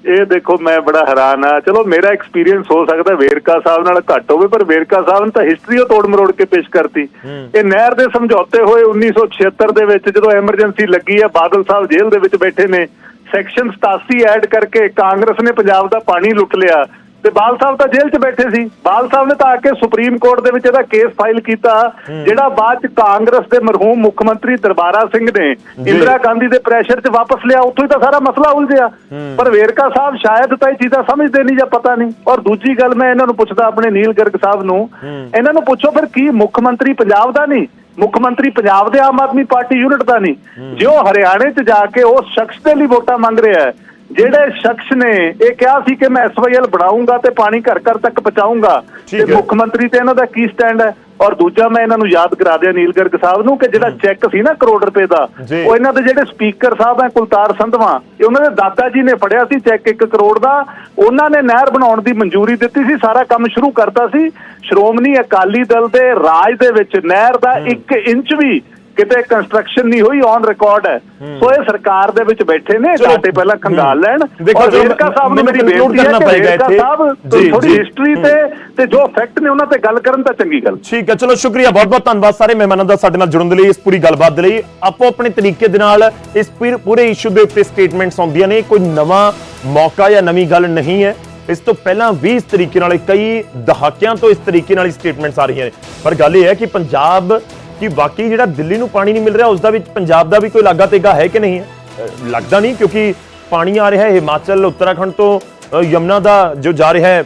ਇਹ ਦੇਖੋ ਮੈਂ ਬੜਾ ਹੈਰਾਨ ਆ ਚਲੋ ਮੇਰਾ ਐਕਸਪੀਰੀਅੰਸ ਹੋ ਸਕਦਾ ਵੇਰਕਾ ਸਾਹਿਬ ਨਾਲ ਘੱਟ ਹੋਵੇ ਪਰ ਵੇਰਕਾ ਸਾਹਿਬ ਨੇ ਤਾਂ ਹਿਸਟਰੀ ਉਹ ਤੋੜ ਮਰੋੜ ਕੇ ਪੇਸ਼ ਕਰਤੀ। ਇਹ ਨਹਿਰ ਦੇ ਸਮਝੌਤੇ ਹੋਏ 1976 ਦੇ ਵਿੱਚ ਜਦੋਂ ਐਮਰਜੈਂਸੀ ਲੱਗੀ ਆ ਬਾਦਲ ਸਾਹਿਬ ਜੇਲ੍ਹ ਦੇ ਵਿੱਚ ਬੈਠੇ ਨੇ। ਸੈਕਸ਼ਨ 87 ਐਡ ਕਰਕੇ ਕਾਂਗਰਸ ਨੇ ਪੰਜਾਬ ਦਾ ਪਾਣੀ ਲੁੱਟ ਲਿਆ। ਤੇ ਬਾਲ ਸਾਹਿਬ ਤਾਂ ਜੇਲ੍ਹ 'ਚ ਬੈਠੇ ਸੀ। ਬਾਲ ਸਾਹਿਬ ਨੇ ਤਾਂ ਆ ਕੇ ਸੁਪਰੀਮ ਕੋਰਟ ਦੇ ਵਿੱਚ ਇਹਦਾ ਕੇਸ ਫਾਈਲ ਕੀਤਾ ਜਿਹੜਾ ਬਾਅਦ 'ਚ ਕਾਂਗਰਸ ਦੇ ਮਰਹੂਮ ਮੁੱਖ ਮੰਤਰੀ ਦਰਬਾਰਾ ਸਿੰਘ ਨੇ ਇੰਦਰਾ ਗਾਂਧੀ ਦੇ ਪ੍ਰੈਸ਼ਰ 'ਚ ਵਾਪਸ ਲਿਆ। ਉੱਥੋਂ ਹੀ ਤਾਂ ਸਾਰਾ ਮਸਲਾ ਉਲਝਿਆ। ਪਰ ਵੇਰਕਾ ਸਾਹਿਬ ਸ਼ਾਇਦ ਤਾਂ ਇਹ ਚੀਜ਼ਾਂ ਸਮਝਦੇ ਨਹੀਂ ਜਾਂ ਪਤਾ ਨਹੀਂ। ਔਰ ਦੂਜੀ ਗੱਲ ਮੈਂ ਇਹਨਾਂ ਨੂੰ ਪੁੱਛਦਾ ਆਪਣੇ ਨੀਲ ਗਰਗ ਸਾਹਿਬ ਨੂੰ। ਇਹਨਾਂ ਨੂੰ ਪੁੱਛੋ ਫਿਰ ਕੀ ਮੁੱਖ ਮੰਤਰੀ ਪੰਜਾਬ ਦਾ ਨਹੀਂ ਮੁੱਖ ਮੰਤਰੀ ਪੰਜਾਬ ਦੇ ਆਮ ਆਦਮੀ ਪਾਰਟੀ ਯੂਨਿਟ ਦਾ ਨਹੀਂ। ਜੋ ਹਰਿਆਣੇ 'ਚ ਜਾ ਕੇ ਉਸ ਸ਼ਖਸ ਦੇ ਲਈ ਵੋਟਾਂ ਮੰਗ ਰਿਹਾ ਹੈ ਜਿਹੜੇ ਸ਼ਖਸ ਨੇ ਇਹ ਕਿਹਾ ਸੀ ਕਿ ਮੈਂ ਐਸਵਾਈਐਲ ਬਣਾਉਂਗਾ ਤੇ ਪਾਣੀ ਘਰ ਘਰ ਤੱਕ ਪਹੁੰਚਾਉਂਗਾ ਤੇ। ਮੁੱਖ ਮੰਤਰੀ ਤੇ ਇਹਨਾਂ ਦਾ ਕੀ ਸਟੈਂਡ ਹੈ? ਔਰ ਦੂਜਾ ਮੈਂ ਇਹਨਾਂ ਨੂੰ ਯਾਦ ਕਰਾ ਦਿਆਂ ਨੀਲ ਗਰਗ ਸਾਹਿਬ ਨੂੰ ਕਿ ਜਿਹੜਾ ਚੈੱਕ ਸੀ ਨਾ ਕਰੋੜ ਰੁਪਏ ਦਾ। ਉਹ ਇਹਨਾਂ ਦੇ ਜਿਹੜੇ ਸਪੀਕਰ ਸਾਹਿਬ ਹੈ ਕੁਲਤਾਰ ਸੰਧਵਾ ਇਹ ਉਹਨਾਂ ਦੇ ਦਾਦਾ ਜੀ ਨੇ ਫੜਿਆ ਸੀ ਚੈੱਕ 1 ਕਰੋੜ ਦਾ। ਉਹਨਾਂ ਨੇ ਨਹਿਰ ਬਣਾਉਣ ਦੀ ਮਨਜ਼ੂਰੀ ਦਿੱਤੀ ਸੀ ਸਾਰਾ ਕੰਮ ਸ਼ੁਰੂ ਕਰਤਾ ਸੀ। ਸ਼੍ਰੋਮਣੀ ਅਕਾਲੀ ਦਲ ਦੇ ਰਾਜ ਦੇ ਵਿੱਚ ਨਹਿਰ ਦਾ 1 ਇੰਚ ਵੀ ਕਿਤੇ ਕੰਸਟਰਕਸ਼ਨ ਨਹੀਂ ਹੋਈ ਔਨ ਰਿਕਾਰਡ ਹੈ। ਸੋ ਇਹ ਸਰਕਾਰ ਦੇ ਵਿੱਚ ਬੈਠੇ ਨੇ ਡਾਟੇ ਪਹਿਲਾਂ ਖੰਗਾਲ। ਲੈਣ। ਔਰ ਵੇਰਕਾ ਸਾਹਿਬ ਨੂੰ ਮੇਰੀ ਬੇਨਤੀ ਹੈ ਕਿ ਵੇਰਕਾ। ਸਾਹਿਬ ਥੋੜੀ। ਹਿਸਟਰੀ ਤੇ ਤੇ ਜੋ ਫੈਕਟ ਨੇ ਉਹਨਾਂ ਤੇ ਗੱਲ ਕਰਨ ਤਾਂ ਚੰਗੀ ਗੱਲ। ਠੀਕ ਹੈ ਚਲੋ ਸ਼ੁਕਰੀਆ ਬਹੁਤ ਬਹੁਤ ਧੰਨਵਾਦ ਸਾਰੇ ਮਹਿਮਾਨਾਂ ਦਾ ਸਾਡੇ ਨਾਲ ਜੁੜਨ ਦੇ ਲਈ ਇਸ ਪੂਰੀ ਗੱਲਬਾਤ ਦੇ ਲਈ। ਆਪੋ ਆਪਣੇ ਤਰੀਕੇ ਦੇ ਨਾਲ ਇਸ ਪੂਰੇ- ਪੂਰੇ ਇਸ਼ੂ ਦੇ ਉੱਤੇ ਸਟੇਟਮੈਂਟਸ ਆਉਂਦੀਆਂ ਨੇ। ਕੋਈ ਨਵਾਂ ਮੌਕਾ ਜਾਂ ਨਵੀਂ ਗੱਲ ਨਹੀਂ ਹੈ। ਇਸ ਤੋਂ ਪਹਿਲਾਂ ਵੀ ਇਸ ਤਰੀਕੇ ਨਾਲ ਕਈ ਦਹਾਕਿਆਂ ਤੋਂ ਇਸ ਤਰੀਕੇ ਨਾਲ ਸਟੇਟਮੈਂਟਸ ਆ ਰਹੀਆਂ ਨੇ। ਪਰ ਗੱਲ ਇਹ ਹੈ ਕਿ ਪੰਜਾਬ ਕਿ ਬਾਕੀ ਜਿਹੜਾ ਦਿੱਲੀ ਨੂੰ ਪਾਣੀ ਨਹੀਂ ਮਿਲ ਰਿਹਾ ਉਸ ਦਾ ਵਿੱਚ ਪੰਜਾਬ ਦਾ ਵੀ ਕੋਈ ਲਾਗਾ ਤੇਗਾ ਹੈ ਕਿ ਨਹੀਂ? ਹੈ ਲੱਗਦਾ ਨਹੀਂ, ਕਿਉਂਕਿ ਪਾਣੀ ਆ ਰਿਹਾ ਹੈ, ਹਿਮਾਚਲ, ਉੱਤਰਾਖੰਡ ਤੋਂ, ਅਹ ਯਮਨਾ ਦਾ ਜੋ ਜਾ ਰਿਹਾ ਹੈ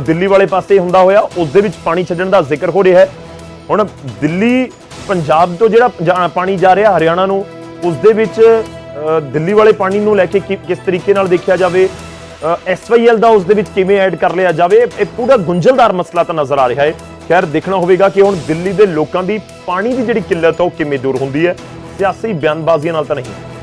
ਦਿੱਲੀ ਵਾਲੇ ਪਾਸੇ ਹੁੰਦਾ ਹੋਇਆ ਉਸ ਦੇ ਵਿੱਚ ਪਾਣੀ ਛੱਡਣ ਦਾ ਜ਼ਿਕਰ ਹੋ ਰਿਹਾ ਹੈ। ਹੁਣ ਦਿੱਲੀ, ਪੰਜਾਬ ਤੋਂ ਜਿਹੜਾ ਜਾ- ਪਾਣੀ ਜਾ ਰਿਹਾ ਹਰਿਆਣਾ ਨੂੰ ਉਸ ਦੇ ਵਿੱਚ ਦਿੱਲੀ ਵਾਲੇ ਪਾਣੀ ਨੂੰ ਲੈ ਕੇ ਕੀ- ਕਿਸ ਤਰੀਕੇ ਨਾਲ ਦੇਖਿਆ ਜਾਵੇ ਐਸਵਾਈਐਲ ਦਾ ਉਸ ਦੇ ਵਿੱਚ ਕਿਵੇਂ ਐਡ ਕਰ ਲਿਆ ਜਾਵੇ, ਇਹ ਪੂਰਾ ਗੁੰਝਲਦਾਰ ਮਸਲਾ ਤਾਂ ਨਜ਼ਰ ਆ ਰਿਹਾ ਹੈ। ਖੈਰ, ਦੇਖਣਾ ਹੋਵੇਗਾ ਕਿ ਹੁਣ ਦਿੱਲੀ ਦੇ ਲੋਕਾਂ ਦੀ ਪਾਣੀ ਦੀ ਜਿਹੜੀ ਕਿੱਲਤ ਆ, ਉਹ ਕਿਵੇਂ ਦੂਰ ਹੁੰਦੀ ਹੈ। ਸਿਆਸੀ ਬਿਆਨਬਾਜ਼ੀਆਂ ਨਾਲ ਤਾਂ ਨਹੀਂ।